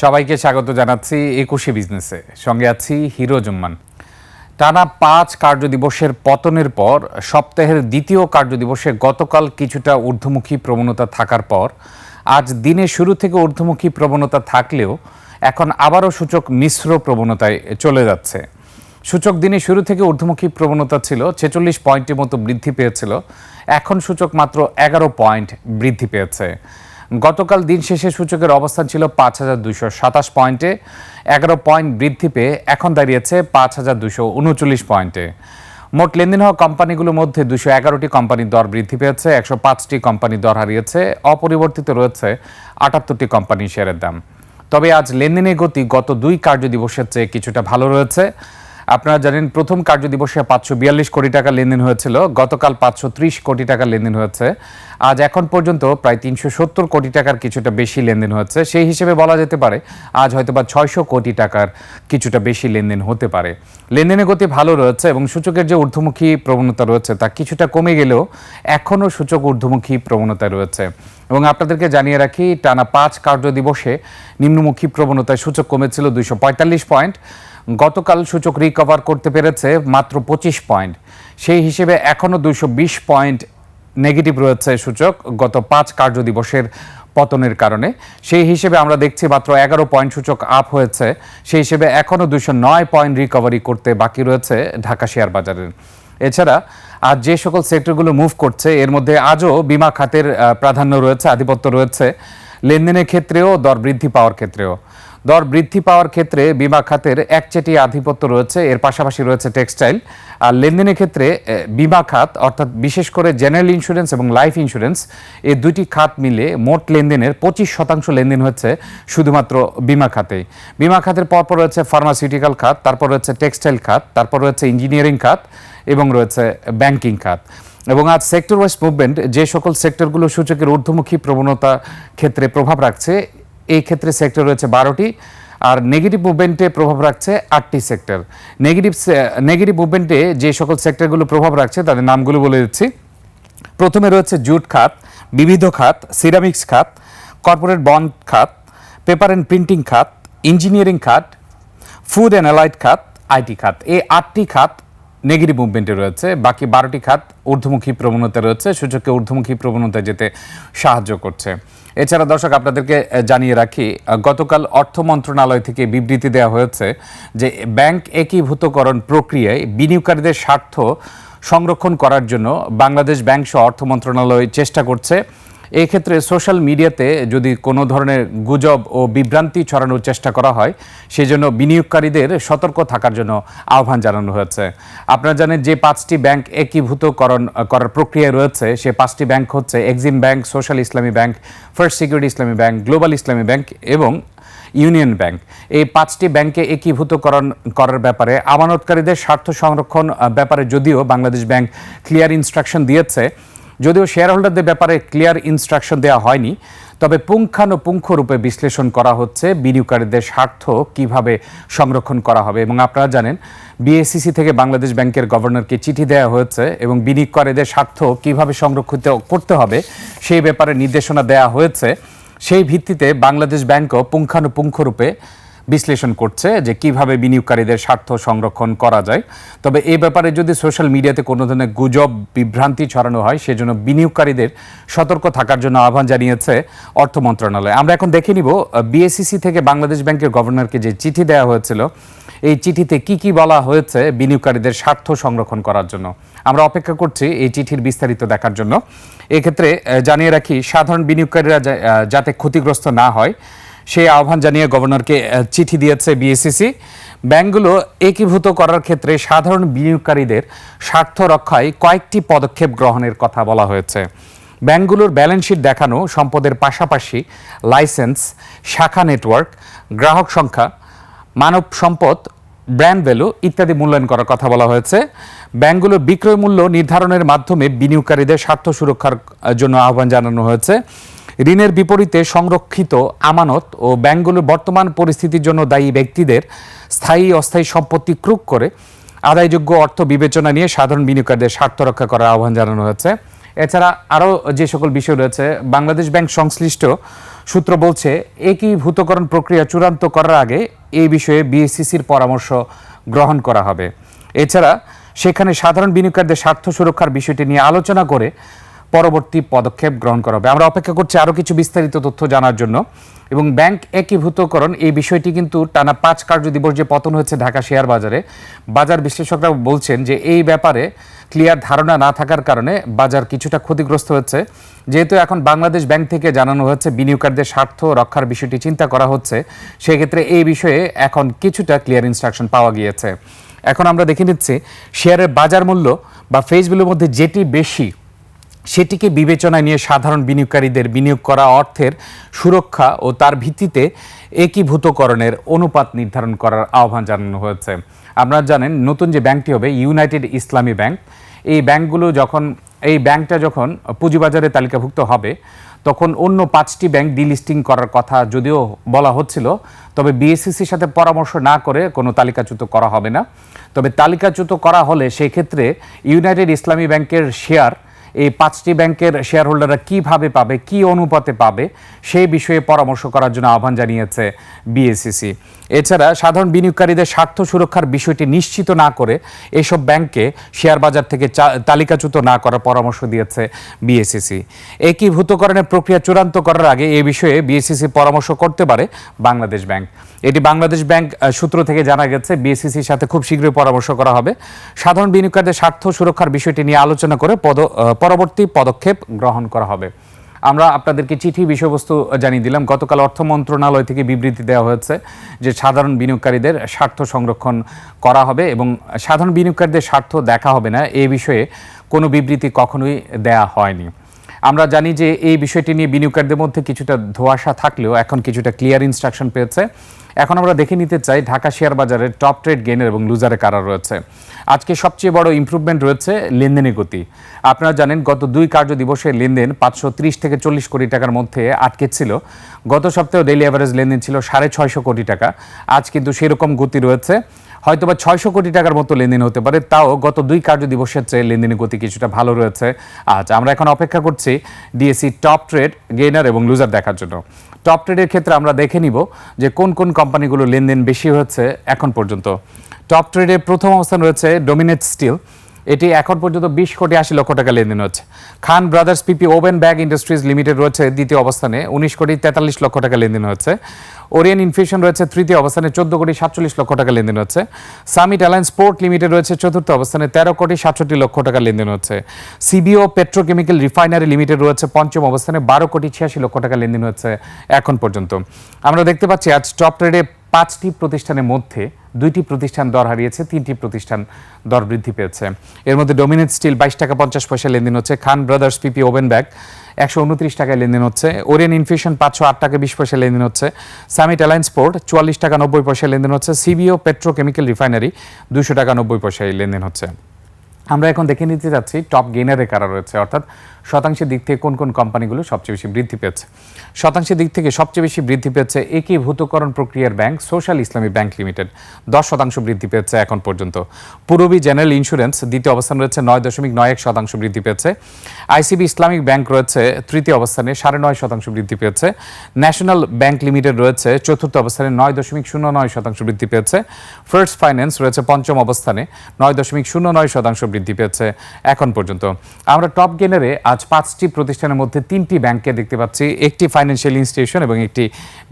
সবাইকে স্বাগত জানাচ্ছি একুশে বিজনেসে। সঙ্গে আছি হিরো জুম্মান। টানা পাঁচ কার্যদিবসের পতনের পর, সপ্তাহের দ্বিতীয় কার্যদিবসে গতকাল কিছুটা ঊর্ধ্বমুখী প্রবণতা থাকার পর, আজ দিনের শুরু থেকে ঊর্ধ্বমুখী প্রবণতা থাকলেও, এখন আবারও সূচক মিশ্র প্রবণতায় চলে যাচ্ছে। সূচক দিনে শুরু থেকে ঊর্ধ্বমুখী প্রবণতা ছিল ছেচল্লিশ পয়েন্টের মতো বৃদ্ধি পেয়েছিল। এখন সূচক মাত্র এগারো পয়েন্ট বৃদ্ধি পেয়েছে। গতকাল দিন শেষে সূচকের অবস্থান ছিল পাঁচ হাজার দুশো সাতাশ পয়েন্টে। এগারো পয়েন্ট বৃদ্ধি পেয়ে এখন দাঁড়িয়েছে পাঁচ হাজার দুশো উনচল্লিশ পয়েন্টে। মোট লেনদেন হওয়া কোম্পানিগুলোর মধ্যে দুশো এগারোটি কোম্পানির দর বৃদ্ধি পেয়েছে, একশো পাঁচটি কোম্পানির দর হারিয়েছে, অপরিবর্তিত রয়েছে আটাত্তরটি কোম্পানির শেয়ারের দাম। তবে আজ লেনদেনের গতি গত দুই কার্যদিবসের চেয়ে কিছুটা ভালো রয়েছে। আপনারা জানেন, প্রথম কার্যদিবসে পাঁচশো বিয়াল্লিশ কোটি টাকা লেনদেন হয়েছিল। গতকাল পাঁচশো ত্রিশ কোটি টাকা লেনদেন হয়েছে। আজ এখন পর্যন্ত প্রায় তিনশো সত্তর কোটি টাকার কিছুটা বেশি লেনদেন হচ্ছে সেই হিসেবে বলা যেতে পারে, আজ হয়তো বা ছয়শো কোটি টাকার কিছুটা বেশি লেনদেন হতে পারে। লেনদেনের গতি ভালো রয়েছে এবং সূচকের যে ঊর্ধ্বমুখী প্রবণতা রয়েছে, তা কিছুটা কমে গেলেও এখনও সূচক ঊর্ধ্বমুখী প্রবণতা রয়েছে। এবং আপনাদেরকে জানিয়ে রাখি, টানা পাঁচ কার্য দিবসে নিম্নমুখী প্রবণতায় সূচক কমেছিল দুইশো পঁয়তাল্লিশ পয়েন্ট। গতকাল সূচক রিকভার করতে পেরেছে মাত্র পঁচিশ পয়েন্ট সেই হিসেবে এখনও দুইশো বিশ পয়েন্ট নেগেটিভ রয়েছে সূচক গত পাঁচ কার্য দিবসের পতনের কারণে। সেই হিসেবে আমরা দেখছি মাত্র এগারো পয়েন্ট সূচক আপ হয়েছে। সেই হিসেবে এখনও দুশো নয় পয়েন্ট রিকভারি করতে বাকি রয়েছে ঢাকা শেয়ার বাজারের। এছাড়া আজ যে সকল সেক্টরগুলো মুভ করছে, এর মধ্যে আজও বিমা খাতের প্রাধান্য রয়েছে, আধিপত্য রয়েছে। লেনদেনের ক্ষেত্রেও, দর বৃদ্ধি পাওয়ার ক্ষেত্রেও। দর বৃদ্ধি পাওয়ার ক্ষেত্রে বিমা খাতের একচেটি আধিপত্য রয়েছে, এর পাশাপাশি রয়েছে টেক্সটাইল। আর লেনদেনের ক্ষেত্রে বিমা খাত, অর্থাৎ বিশেষ করে জেনারেল ইন্স্যুরেন্স এবং লাইফ ইন্স্যুরেন্স এই দুটি খাত মিলে মোট লেনদেনের পঁচিশ শতাংশ লেনদেন হচ্ছে শুধুমাত্র বিমা খাতেই বিমা খাতের পরপর রয়েছে ফার্মাসিউটিক্যাল খাত, তারপর রয়েছে টেক্সটাইল খাত, তারপর রয়েছে ইঞ্জিনিয়ারিং খাত এবং রয়েছে ব্যাংকিং খাত। এবং আজ সেক্টর ওয়াইজ মুভমেন্ট, যে সকল সেক্টরগুলো সূচকের ঊর্ধ্বমুখী প্রবণতা ক্ষেত্রে প্রভাব রাখছে এই ক্ষেত্রে সেক্টর রয়েছে বারোটি, আর নেগেটিভ মুভমেন্টে প্রভাব রাখছে আটটি সেক্টর নেগেটিভ নেগেটিভ মুভমেন্টে যে সকল সেক্টরগুলো প্রভাব রাখছে, তাদের নামগুলো বলে দিচ্ছি। প্রথমে রয়েছে জুট খাত, বিবিধ খাত সিরামিক্স খাত কর্পোরেট বন্ড খাত পেপার অ্যান্ড প্রিন্টিং খাত ইঞ্জিনিয়ারিং খাত ফুড অ্যান্ড অ্যালাইড খাত আইটি খাত। এই আটটি খাত নেগেটিভ মুভমেন্টে রয়েছে। বাকি বারোটি খাত ঊর্ধ্বমুখী প্রবণতা রয়েছে। সূচককে ঊর্ধ্বমুখী প্রবণতায় যেতে সাহায্য করছে। এছাড়া দর্শক, আপনাদেরকে জানিয়ে রাখি গতকাল অর্থ মন্ত্রণালয় থেকে বিবৃতি দেওয়া হয়েছে যে ব্যাংক একীভূতকরণ প্রক্রিয়ায় বিনিয়োগকারীদের স্বার্থ সংরক্ষণ করার জন্য বাংলাদেশ ব্যাংক সহ অর্থ মন্ত্রণালয় চেষ্টা করছে। এই ক্ষেত্রে সোশ্যাল মিডিয়াতে যদি কোনো ধরনের গুজব ও বিভ্রান্তি ছড়ানোর চেষ্টা করা হয় সেই জন্য বিনিয়োগকারীদের সতর্ক থাকার জন্য আহ্বান জানানো হয়েছে। আপনারা জানেন যে পাঁচটি ব্যাংক একীভূতকরণ করার প্রক্রিয়ায় রয়েছে। সে পাঁচটি ব্যাংক হচ্ছে Exim Bank, Social Islami Bank, First Security Islami Bank, Global Islami Bank এবং ইউনিয়ন ব্যাংক। এই পাঁচটি ব্যাংকে একীভূতকরণ করার ব্যাপারে আমানতকারীদের স্বার্থ সংরক্ষণ ব্যাপারে যদিও বাংলাদেশ ব্যাংক ক্লিয়ার ইনস্ট্রাকশন দিয়েছে যদিও শেয়ার হোল্ডারদের ব্যাপারে ক্লিয়ার ইনস্ট্রাকশন দেওয়া হয়নি, তবে পুঙ্খানুপুঙ্খ রূপে বিশ্লেষণ করা হচ্ছে বিনিয়োগকারীদের স্বার্থ কীভাবে সংরক্ষণ করা হবে। এবং আপনারা জানেন বিএসসিসি থেকে বাংলাদেশ ব্যাংকের গভর্নরকে চিঠি দেওয়া হয়েছে এবং বিনিয়োগকারীদের স্বার্থ কীভাবে সংরক্ষিত করতে হবে সেই ব্যাপারে নির্দেশনা দেওয়া হয়েছে। সেই ভিত্তিতে বাংলাদেশ ব্যাংকও পুঙ্খানুপুঙ্খ রূপে বিশ্লেষণ করছে যে কীভাবে বিনিয়োগকারীদের স্বার্থ সংরক্ষণ করা যায়। তবে এ ব্যাপারে যদি সোশ্যাল মিডিয়াতে কোনো ধরনের গুজব, বিভ্রান্তি ছড়ানো হয়, সেজন্য বিনিয়োগকারীদের সতর্ক থাকার জন্য আহ্বান জানিয়েছে অর্থ মন্ত্রণালয়। আমরা এখন দেখে নিব বিএসসিসি থেকে বাংলাদেশ ব্যাংকের গভর্নরকে যে চিঠি দেওয়া হয়েছিল, এই চিঠিতে কি কি বলা হয়েছে বিনিয়োগকারীদের স্বার্থ সংরক্ষণ করার জন্য। আমরা অপেক্ষা করছি এই চিঠির বিস্তারিত দেখার জন্য। এক্ষেত্রে জানিয়ে রাখি, সাধারণ বিনিয়োগকারীরা যাতে ক্ষতিগ্রস্ত না হয় সেই আহ্বান জানিয়ে গভর্নরকে চিঠি দিয়েছে বিএসসিসি ব্যাংকগুলো একীভূত করার ক্ষেত্রে সাধারণ বিনিয়োগকারীদের স্বার্থ রক্ষায় কয়েকটি পদক্ষেপ গ্রহণের কথা বলা হয়েছে। ব্যাংকগুলোর ব্যালেন্স শিট দেখানো, সম্পদের পাশাপাশি লাইসেন্স, শাখা নেটওয়ার্ক, গ্রাহক সংখ্যা, মানব সম্পদ, ব্র্যান্ড ভ্যালু ইত্যাদি মূল্যায়ন করার কথা বলা হয়েছে। ব্যাংকগুলোর বিক্রয় মূল্য নির্ধারণের মাধ্যমে বিনিয়োগকারীদের স্বার্থ সুরক্ষার জন্য আহ্বান জানানো হয়েছে। ঋণের বিপরীতে সংরক্ষিত আমানত ও ব্যাংকগুলোর বর্তমান পরিস্থিতির জন্য দায়ী ব্যক্তিদের স্থায়ী অস্থায়ী সম্পত্তি ক্রুক করে আদায়যোগ্য অর্থ বিবেচনা নিয়ে সাধারণ বিনিয়োগকারীদের স্বার্থ রক্ষা করার আহ্বান জানানো হয়েছে। এছাড়া আরও যে সকল বিষয় রয়েছে, বাংলাদেশ ব্যাংক সংশ্লিষ্ট সূত্র বলছে একীভূতকরণ প্রক্রিয়া চূড়ান্ত করার আগে এই বিষয়ে বিএসসিসির পরামর্শ গ্রহণ করা হবে। এছাড়া সেখানে সাধারণ বিনিয়োগকারীদের স্বার্থ সুরক্ষার বিষয়টি নিয়ে আলোচনা করে পরবর্তী পদক্ষেপ গ্রহণ করা হবে। আমরা অপেক্ষা করছি আরও কিছু বিস্তারিত তথ্য জানার জন্য। এবং ব্যাংক একীভূতকরণ, এই বিষয়টি কিন্তু টানা পাঁচ কার্য দিবস যে পতন হয়েছে ঢাকা শেয়ার বাজারে, বাজার বিশ্লেষকরা বলছেন যে এই ব্যাপারে ক্লিয়ার ধারণা না থাকার কারণে বাজার কিছুটা ক্ষতিগ্রস্ত হচ্ছে যেহেতু এখন বাংলাদেশ ব্যাংক থেকে জানানো হচ্ছে বিনিয়োগকারীদের স্বার্থ রক্ষার বিষয়টি চিন্তা করা হচ্ছে, সেক্ষেত্রে এই বিষয়ে এখন কিছুটা ক্লিয়ার ইনস্ট্রাকশন পাওয়া গিয়েছে। এখন আমরা দেখে নিচ্ছি, শেয়ারের বাজার মূল্য বা ফেস মধ্যে যেটি বেশি সেটিকে বিবেচনায় নিয়ে সাধারণ বিনিয়োগকারীদের বিনিয়োগ করা অর্থের সুরক্ষা ও তার ভিত্তিতে একীভূতকরণের অনুপাত নির্ধারণ করার আহ্বান জানানো হয়েছে। আপনারা জানেন, নতুন যে ব্যাংকটি হবে, ইউনাইটেড ইসলামী ব্যাংক, এই ব্যাংকগুলো যখন, এই ব্যাংকটা যখন পুঁজিবাজারে তালিকাভুক্ত হবে, তখন অন্য পাঁচটি ব্যাংক ডিলিস্টিং করার কথা যদিও বলা হচ্ছিল, তবে বিএসসিসির সাথে পরামর্শ না করে কোনো তালিকাচ্যুত করা হবে না। তবে তালিকাচ্যুত করা হলে সেক্ষেত্রে ইউনাইটেড ইসলামী ব্যাংকের শেয়ার এই পাঁচটি ব্যাংকের শেয়ার হোল্ডাররা কীভাবে পাবে, কি অনুপাতে পাবে, সেই বিষয়ে পরামর্শ করার জন্য আহ্বান জানিয়েছে বিএসসিসি এছাড়া সাধারণ বিনিয়োগকারীদের স্বার্থ সুরক্ষার বিষয়টি নিশ্চিত না করে এসব ব্যাংকে শেয়ার বাজার থেকে তালিকাচ্যুত না করার পরামর্শ দিয়েছে বিএসসিসি একীভূতকরণের প্রক্রিয়া চূড়ান্ত করার আগে এ বিষয়ে বিএসসিসি পরামর্শ করতে পারে বাংলাদেশ ব্যাংক। এটি বাংলাদেশ ব্যাংক সূত্র থেকে জানা গেছে বিএসসিসির সাথে খুব শীঘ্রই পরামর্শ করা হবে। সাধারণ বিনিয়োগকারীদের স্বার্থ সুরক্ষার বিষয়টি নিয়ে আলোচনা করে পদ পরবর্তী পদক্ষেপ গ্রহণ করা হবে। আমরা আপনাদেরকে চিঠি বিষয়বস্তু জানিয়ে দিলাম। গতকাল অর্থ মন্ত্রণালয় থেকে বিবৃতি দেওয়া হয়েছে যে সাধারণ বিনিয়োগকারীদের স্বার্থ সংরক্ষণ করা হবে এবং সাধারণ বিনিয়োগকারীদের স্বার্থ দেখা হবে না। এ বিষয়ে কোনো বিবৃতি কখনোই দেয়া হয়নি। আমরা জানি যে এই বিষয়টি নিয়ে বিনিয়োগকারীদের মধ্যে কিছুটা ধোঁয়াশা থাকলেও এখন কিছুটা ক্লিয়ার ইনস্ট্রাকশন পেয়েছে। এখন আমরা দেখে নিতে চাই ঢাকা শেয়ার বাজারের টপ ট্রেড গেনের এবং লুজারে কারা রয়েছে। আজকে সবচেয়ে বড় ইমপ্রুভমেন্ট রয়েছে লেনদেনের গতি। আপনারা জানেন গত দুই কার্য দিবসে লেনদেন পাঁচশো ত্রিশ থেকে চল্লিশ কোটি টাকার মধ্যে আটকে ছিল। গত সপ্তাহে ডেইলি অ্যাভারেজ লেনদেন ছিল সাড়ে ছয়শো কোটি টাকা। আজ কিন্তু সেরকম গতি রয়েছে। হয়তোবা ছয়শো কোটি টাকার মতো লেনদেন হতে পারে, তাও গত দুই কার্য দিবসের চেয়ে লেনদেনের গতি কিছুটা ভালো রয়েছে আজ। আমরা এখন অপেক্ষা করছি D S C top trade gainer এবং লুজার দেখার জন্য। টপ ট্রেডের ক্ষেত্রে আমরা দেখে নিব যে কোন কোন কোম্পানিগুলো লেনদেন বেশি হচ্ছে এখন পর্যন্ত। টপ ট্রেডের প্রথম অবস্থান রয়েছে ডোমিনেট স্টিল। এটি এখন পর্যন্ত বিশ কোটি আশি লক্ষ টাকা লেনদেন হচ্ছে। Khan Brothers PP woven bag industries limited রয়েছে দ্বিতীয় অবস্থানে, উনিশ কোটি তেতাল্লিশ লক্ষ টাকা লেনদেন হচ্ছে। ওরিয়ান ইনফিউশন রয়েছে তৃতীয় অবস্থানে, চোদ্দ কোটি সাতচল্লিশ লক্ষ টাকা লেনদেন হচ্ছে। সামিট অ্যালায়েন্স স্পোর্ট লিমিটেড রয়েছে চতুর্থ অবস্থানে, তেরো কোটি সাতষট্টি লক্ষ টাকা লেনদেন হচ্ছে। সিবিও পেট্রোকেমিক্যাল রিফাইনারি লিমিটেড রয়েছে পঞ্চম অবস্থানে, বারো কোটি ছিয়াশি লক্ষ টাকা লেনদেন হচ্ছে এখন পর্যন্ত। আমরা দেখতে পাচ্ছি আজ টপ ট্রেডে পাঁচটি প্রতিষ্ঠানের মধ্যে দুইটি প্রতিষ্ঠান দর হারিয়েছে, তিনটি প্রতিষ্ঠান দর বৃদ্ধি পেয়েছে। এর মধ্যে ডোমিনেট স্টিল বাইশ টাকা পঞ্চাশ পয়সা লেনদেন হচ্ছে Khan Brothers PP woven bag একশো উনত্রিশ টাকায় লেনদেন হচ্ছে ওরিয়ান ইনফিউশন পাঁচশো আট টাকা বিশ পয়সা লেনদেন হচ্ছে সামিট অ্যালায়েন্স পোর্ট চুয়াল্লিশ টাকা নব্বই পয়সা লেনদেন হচ্ছে সিবিও পেট্রোকেমিক্যাল রিফাইনারি দুশো টাকা নব্বই পয়সায় লেনদেন হচ্ছে। আমরা এখন দেখে নিতে যাচ্ছি টপ গেনারে কারা রয়েছে, অর্থাৎ শতাংশের দিক থেকে কোন কোন কোম্পানিগুলো সবচেয়ে বেশি বৃদ্ধি পেয়েছে? শতাংশের দিক থেকে সবচেয়ে বেশি বৃদ্ধি পেয়েছে একীভূতকরণ প্রক্রিয়ার bank, Social Islami Bank limited. দশ শতাংশ বৃদ্ধি পেয়েছে এখন পর্যন্ত। পূরবী জেনারেল ইন্স্যুরেন্স দ্বিতীয় অবস্থান রয়েছে নয় দশমিক নয় এক শতাংশ বৃদ্ধি পেয়েছে। আইসিবি ইসলামিক ব্যাংক রয়েছে তৃতীয় অবস্থানে সাড়ে নয় শতাংশ বৃদ্ধি পেয়েছে। ন্যাশনাল ব্যাংক লিমিটেড রয়েছে চতুর্থ অবস্থানে নয় দশমিক শূন্য নয় শতাংশ বৃদ্ধি পেয়েছে। ফার্স্ট ফাইন্যান্স রয়েছে পঞ্চম অবস্থানে নয় দশমিক শূন্য নয় শতাংশ বৃদ্ধি পেয়েছে এখন পর্যন্ত। আমরা টপ গেনারে আজ পাঁচটি প্রতিষ্ঠানের মধ্যে তিনটি ব্যাংকে দেখতে পাচ্ছি। একটি ফাইন্যান্সিয়াল ইনস্টিটিউশন এবং একটি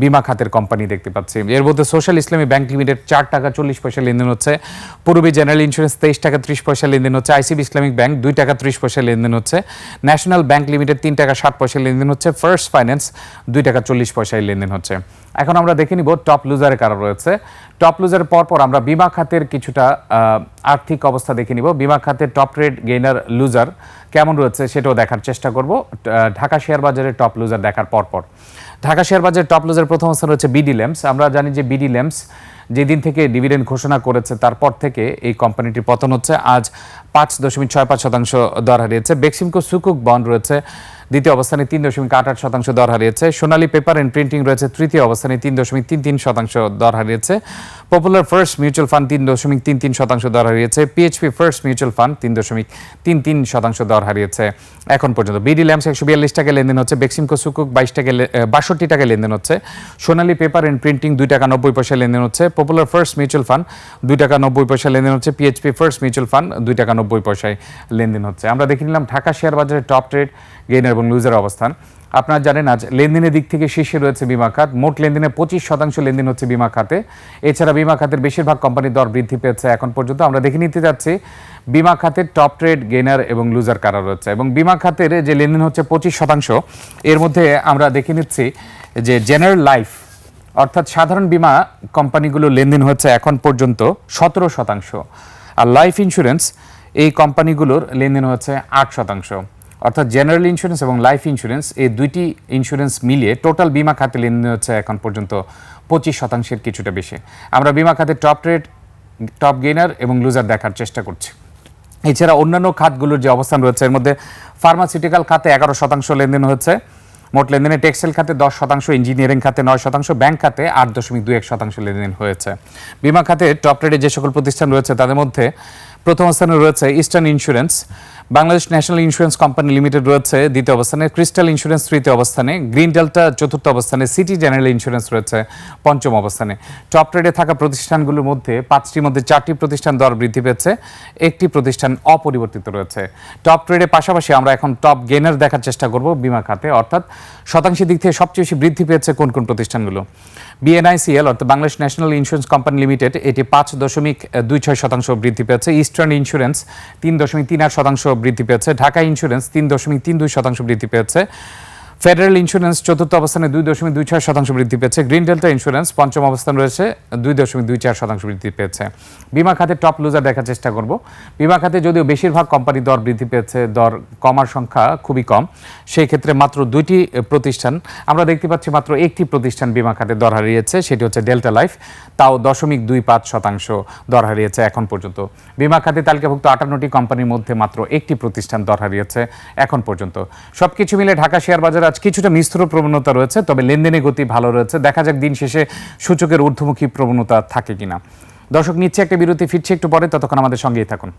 বিমা খাতের কোম্পানি দেখতে পাচ্ছি। এর মধ্যে সোশ্যাল ইসলামী ব্যাংক লিমিটেড চার টাকা চল্লিশ পয়সা লেনদেন হচ্ছে। পূর্বী জেনারেল ইন্স্যুরেন্স তেইশ টাকা ত্রিশ পয়সা লেনদেন হচ্ছে। আইসিবি ইসলামিক ব্যাংক দুই টাকা ত্রিশ পয়সা লেনদেন হচ্ছে। ন্যাশনাল ব্যাংক লিমিটেড তিন টাকা ষাট পয়সা লেনদেন হচ্ছে। ফার্স্ট ফাইন্যান্স দুই টাকা চল্লিশ পয়সায় লেনদেন হচ্ছে। এখন আমরা দেখে নিব টপ লুজারে কারা রয়েছে। টপ লুজারের পরপর আমরা বিমা খাতের কিছুটা আর্থিক অবস্থা দেখে নিব। বিমা খাতের টপ রেট গেইনার লুজার কেমন রয়েছে সেটাও দেখার চেষ্টা করব। ঢাকা শেয়ার বাজারের টপ লুজার দেখার পরপর। ঢাকা শেয়ার বাজারের টপ লুজার প্রথম স্থান হচ্ছে বিডি ল্যাম্পস আমরা জানি যে বিডি ল্যাম্পস যেদিন থেকে ডিভিডেন্ড ঘোষণা করেছে, তারপর থেকে এই কোম্পানিটির পতন হচ্ছে। আজ পাঁচ দশমিক ছয় পাঁচ শতাংশ দর হারিয়েছে। বেক্সিমকো সুকুক বন্ড রয়েছে। দ্বিতীয় অবস্থানে তিন দশমিক আট আট শতাংশ দর হারিয়েছে। সোনালী পেপার অ্যান্ড প্রিন্টিং রয়েছে, তৃতীয় অবস্থানে তিন দশমিক তিন তিন শতাংশ দর হারিয়েছে। পপুলার ফার্স্ট মিউচুয়াল ফান্ড তিন দশমিক তিন তিন শতাংশ দর হারিয়েছে। পিএইচপি ফার্স্ট মিউচুয়াল ফান্ড তিন দশমিক তিন তিন শতাংশ দর হারিয়েছে। এখন পর্যন্ত বিডি ল্যাম্পস একশো বিয়াল্লিশ টাকা লেনদেন হচ্ছে বেক্সিমকো সুকুক বাইশ টাকা বাষট্টি টাকা লেনদেন হচ্ছে। সোনালী পেপার অ্যান্ড প্রিন্টিং দুই টাকা নব্বই পয়সা লেনদেন হচ্ছে। পপুলার ফার্স্ট মিউচুয়াল ফান্ড দুই টাকা নব্বই পয়সা লেনদেন হচ্ছে। পিএইচপি ফার্স্ট মিউচুয়াল ফান্ড দুই টাকা নব্বই পয়সায় লেনদেন হচ্ছে। আমরা দেখে নিলাম ঢাকা শেয়ার বাজারে টপ ট্রেড গেইনার এবং লুজার অবস্থান। আপনারা জানেন আজ লেনদেনের দিক থেকে শীর্ষে রয়েছে বিমা খাত। মোট লেনদেনের পঁচিশ শতাংশ লেনদেন হচ্ছে বিমা খাতে। এছাড়া বিমা খাতের বেশিরভাগ কোম্পানির দর বৃদ্ধি পেয়েছে এখন পর্যন্ত। আমরা দেখে নিতে যাচ্ছি বিমা খাতের টপ ট্রেড গেইনার এবং লুজার কারা রয়েছে। এবং বিমা খাতের যে লেনদেন হচ্ছে পঁচিশ শতাংশ, এর মধ্যে আমরা দেখে নিচ্ছি যে জেনারেল লাইফ অর্থাৎ সাধারণ বীমা কোম্পানিগুলো লেনদেন হচ্ছে এখন পর্যন্ত সতেরো শতাংশ। আর লাইফ ইন্স্যুরেন্স এই কোম্পানিগুলোর লেনদেন হচ্ছে আট শতাংশ। অর্থাৎ জেনারেল ইন্স্যুরেন্স এবং লাইফ ইন্স্যুরেন্স এই দুইটি ইন্স্যুরেন্স মিলিয়ে টোটাল বীমা খাতে লেনদেন হচ্ছে এখন পর্যন্ত পঁচিশ শতাংশের কিছুটা বেশি। আমরা বিমা খাতে টপ রেট টপ গেইনার এবং লুজার দেখার চেষ্টা করছি। এছাড়া অন্যান্য খাতগুলোর যে অবস্থান রয়েছে, এর মধ্যে ফার্মাসিউটিক্যাল খাতে এগারো শতাংশ লেনদেন হচ্ছে। মোট লেনদেনে টেক্সটাইল খাতে দশ শতাংশ ইঞ্জিনিয়ারিং খাতে নয় শতাংশ ব্যাংক খাতে আট দশমিক দুই এক শতাংশ লেনদেন হয়েছে। বিমা খাতে টপ রেটে যে সকল প্রতিষ্ঠান রয়েছে, তাদের মধ্যে প্রথম স্থানে রয়েছে Eastern Insurance Bangladesh National Insurance Company Limited রয়েছে, দ্বিতীয় অবস্থানে ক্রিস্টাল ইন্স্যুরেন্স তৃতীয় অবস্থানে গ্রিন ডেল্টা চতুর্থ অবস্থানে সিটি জেনারেল ইন্স্যুরেন্স রয়েছে, পঞ্চম অবস্থানে। টপ রেটে থাকা প্রতিষ্ঠানগুলোর মধ্যে পাঁচটির মধ্যে চারটি প্রতিষ্ঠান দর বৃদ্ধি পেয়েছে, একটি প্রতিষ্ঠান অপরিবর্তিত রয়েছে। টপ ট্রেডের পাশাপাশি আমরা এখন টপ গেনার দেখার চেষ্টা করব বিমা খাতে, অর্থাৎ শতাংশের দিক থেকে সবচেয়ে বেশি বৃদ্ধি পেয়েছে কোন কোন প্রতিষ্ঠানগুলো? বিএনআইসিএল অর্থাৎ Bangladesh National Insurance Company Limited, এটি পাঁচ দশমিক দুই ছয় শতাংশ বৃদ্ধি পেয়েছে। ইস্টার্ন ইন্স্যুরেন্স তিন দশমিক তিন আট শতাংশ বৃদ্ধি পেয়েছে। ঢাকা ইন্স্যুরেন্স তিন দশমিক তিন দুই শতাংশ বৃদ্ধি পেয়েছে। ফেডারেল ইন্স্যুরেন্স চতুর্থ অবস্থানে দুই দশমিক দুই ছয় শতাংশ বৃদ্ধি পেয়েছে। গ্রিন ডেল্টা ইন্স্যুরেন্স পঞ্চম অবস্থান রয়েছে, দুই দশমিক দুই চার শতাংশ বৃদ্ধি পেয়েছে। বিমা খাতে টপ লুজার দেখার চেষ্টা করব। বিমা খাতে যদিও বেশিরভাগ কোম্পানি দর বৃদ্ধি পেয়েছে, দর কমার সংখ্যা খুবই কম। সেই ক্ষেত্রে মাত্র দুইটি প্রতিষ্ঠান, আমরা দেখতে পাচ্ছি মাত্র একটি প্রতিষ্ঠান বিমা খাতে দর হারিয়েছে, সেটি হচ্ছে ডেল্টা লাইফ। তাও দশমিক দুই পাঁচ শতাংশ দর হারিয়েছে এখন পর্যন্ত। বিমা খাতে তালিকাভুক্ত আটান্নটি কোম্পানির মধ্যে মাত্র একটি প্রতিষ্ঠান দর হারিয়েছে এখন পর্যন্ত। সবকিছু মিলে ঢাকা শেয়ার বাজারে আজ কিছুটা মিশ্র প্রবণতা রয়েছে, তবে লেনদেনের গতি ভালো রয়েছে। দেখা যাক দিন শেষে সূচকের ঊর্ধ্বমুখী প্রবণতা থাকে কিনা। দর্শক, নিচ্ছে একটা বিরতি, ফিরছে একটু পরে, ততক্ষণ আমাদের সঙ্গেই থাকুন।